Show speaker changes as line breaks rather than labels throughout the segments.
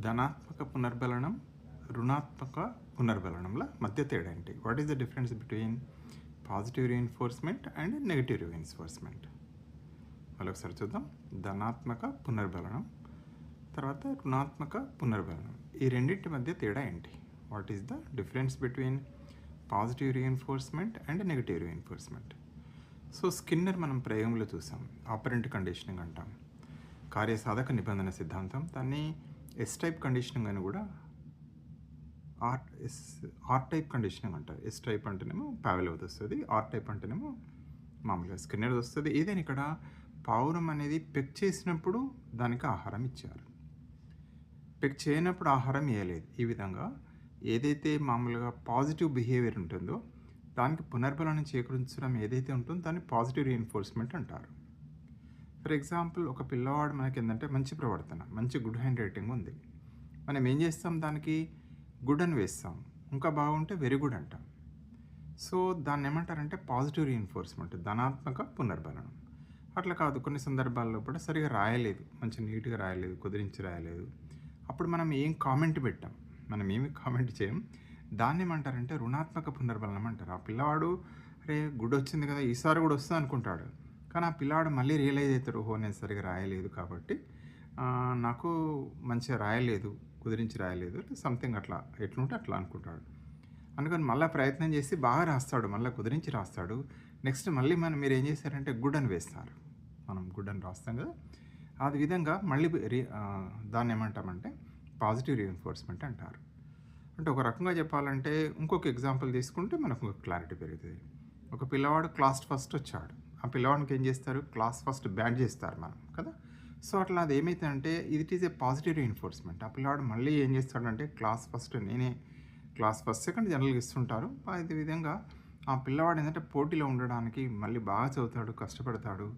ధనాత్మక పునర్బలనం రుణాత్మక పునర్బలనంల మధ్య తేడా ఏంటి? What is the difference between positive reinforcement and negative reinforcement మరొకసారి చూద్దాం. ధనాత్మక పునర్బలనం తర్వాత రుణాత్మక పునర్బలనం. ఈ రెండింటి మధ్య తేడా ఏంటి? What is the difference between positive reinforcement and negative reinforcement so Skinner మనం ప్రయోగంలో చూసాం. ఆపరెంట్ కండిషనింగ్ అంటాం. కార్యసాధక నిబంధన సిద్ధాంతం. దాన్ని ఎస్ టైప్ కండిషనింగ్ అని కూడా R S R type conditioning అంటారు ఎస్ టైప్ అంటేనేమో పావెలవది వస్తుంది ఆర్ టైప్ అంటేనేమో మామూలుగా స్కిన్నర్ వస్తుంది. ఏదైనా ఇక్కడ పావురం అనేది పెక్ చేసినప్పుడు దానికి ఆహారం ఇచ్చారు. పెక్ చేయనప్పుడు ఆహారం ఇవ్వలేదు ఈ విధంగా ఏదైతే మామూలుగా పాజిటివ్ బిహేవియర్ ఉంటుందో దానికి పునర్బలనం చేకూర్చడం ఏదైతే ఉంటుందో దాన్ని పాజిటివ్ రీఎన్ఫోర్స్మెంట్ అంటారు. ఫర్ ఎగ్జాంపుల్ ఒక పిల్లవాడు మనకి ఏంటంటే మంచి ప్రవర్తన మంచి గుడ్ హ్యాండ్ రైటింగ్ ఉంది. మనం ఏం చేస్తాం దానికి? గుడ్ అని వేస్తాం. ఇంకా బాగుంటే వెరీ గుడ్ అంటాం. సో దాన్ని ఏమంటారంటే పాజిటివ్ రీఎన్ఫోర్స్మెంట్ ధనాత్మక పునర్బలనం అట్లా కాదు కొన్ని సందర్భాల్లో కూడా సరిగా రాయలేదు మంచి నీట్గా రాయలేదు కుదిరించి రాయలేదు. అప్పుడు మనం ఏం కామెంట్ పెట్టాం? మనం ఏమి కామెంట్ చేయం? దాన్ని ఏమంటారంటే రుణాత్మక పునర్బలనం అంటారు. ఆ పిల్లవాడు అరే గుడ్ వచ్చింది కదా ఈసారి కూడా వస్తుంది అనుకుంటాడు. కానీ ఆ పిల్లవాడు మళ్ళీ రియలైజ్ అవుతాడు ఓహో నేను సరిగా రాయలేదు కాబట్టి నాకు మంచిగా రాయలేదు కుదిరించి రాయలేదు సంథింగ్ అట్లా ఎట్లుంటే అట్లా అనుకుంటాడు. అందుకని మళ్ళీ ప్రయత్నం చేసి బాగా రాస్తాడు మళ్ళీ కుదిరించి రాస్తాడు. నెక్స్ట్ మళ్ళీ మనం మీరు ఏం చేశారంటే గుడ్ అని వేస్తారు. మనం గుడ్ అని రాస్తాం కదా. ఆ విధంగా మళ్ళీ దాన్ని ఏమంటామంటే పాజిటివ్ రీఎన్ఫోర్స్మెంట్ అంటారు. అంటే ఒక రకంగా చెప్పాలంటే ఇంకొక ఎగ్జాంపుల్ తీసుకుంటే మనకు ఒక క్లారిటీ పెరుగుతుంది. ఒక పిల్లవాడు క్లాస్ ఫస్ట్ వచ్చాడు. ఆ పిల్లవాడికి ఏం చేస్తారు? క్లాస్ ఫస్ట్ బ్యాడ్ చేస్తారు మనం కదా? సో అట్లా అది ఏమైతుందంటే it is a positive reinforcement ఆ పిల్లవాడు మళ్ళీ ఏం చేస్తాడంటే క్లాస్ ఫస్ట్ నేనే క్లాస్ ఫస్ట్ సెకండ్ జనరల్గా ఇస్తుంటారు. అదే విధంగా ఆ పిల్లవాడు ఏంటంటే పోటీలో ఉండడానికి మళ్ళీ బాగా చదువుతాడు కష్టపడతాడు.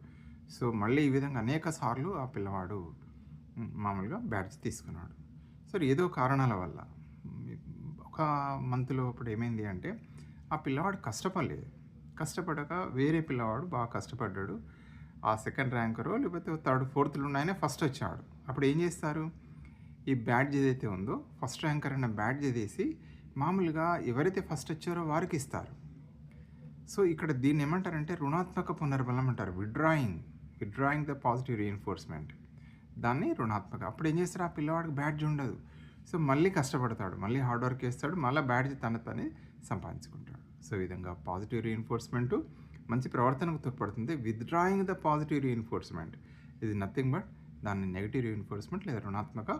సో మళ్ళీ ఈ విధంగా అనేక సార్లు ఆ పిల్లవాడు మామూలుగా బ్యాడ్జ్ తీసుకున్నాడు. సో ఏదో కారణాల వల్ల. ఒక మంత్లో ఇప్పుడు ఏమైంది అంటే ఆ పిల్లవాడు కష్టపడలేదు. కష్టపడక వేరే పిల్లవాడు బాగా కష్టపడ్డాడు. ఆ సెకండ్ ర్యాంకరో లేకపోతే థర్డ్ ఫోర్త్లో ఉన్నాయనే ఫస్ట్ వచ్చాడు. అప్పుడు ఏం చేస్తారు? ఈ బ్యాడ్జ్ ఏదైతే ఉందో ఫస్ట్ ర్యాంకర్ అన్న బ్యాడ్జ్ ఏదేసి మామూలుగా ఎవరైతే ఫస్ట్ వచ్చారో వారికి ఇస్తారు. సో ఇక్కడ దీన్ని ఏమంటారంటే రుణాత్మక పునర్బలం అంటారు. Withdrawing withdrawing the positive reinforcement దాన్ని రుణాత్మక. అప్పుడు ఏం చేస్తారు? ఆ పిల్లవాడికి బ్యాడ్జ్ ఉండదు. సో మళ్ళీ కష్టపడతాడు. మళ్ళీ హార్డ్ వర్క్ చేస్తాడు. మళ్ళీ బ్యాడ్జ్ తన తనే సంపాదించుకుంటాడు. సో విధంగా పాజిటివ్ రీఎన్ఫోర్స్మెంట్ మంచి ప్రవర్తనకు తోడ్పడుతుంది. విత్డ్రాయింగ్ ద పాజిటివ్ రీఎన్ఫోర్స్మెంట్ ఇది నథింగ్ బట్ దాన్ని నెగిటివ్ రీఎన్ఫోర్స్మెంట్ లేదా రుణాత్మక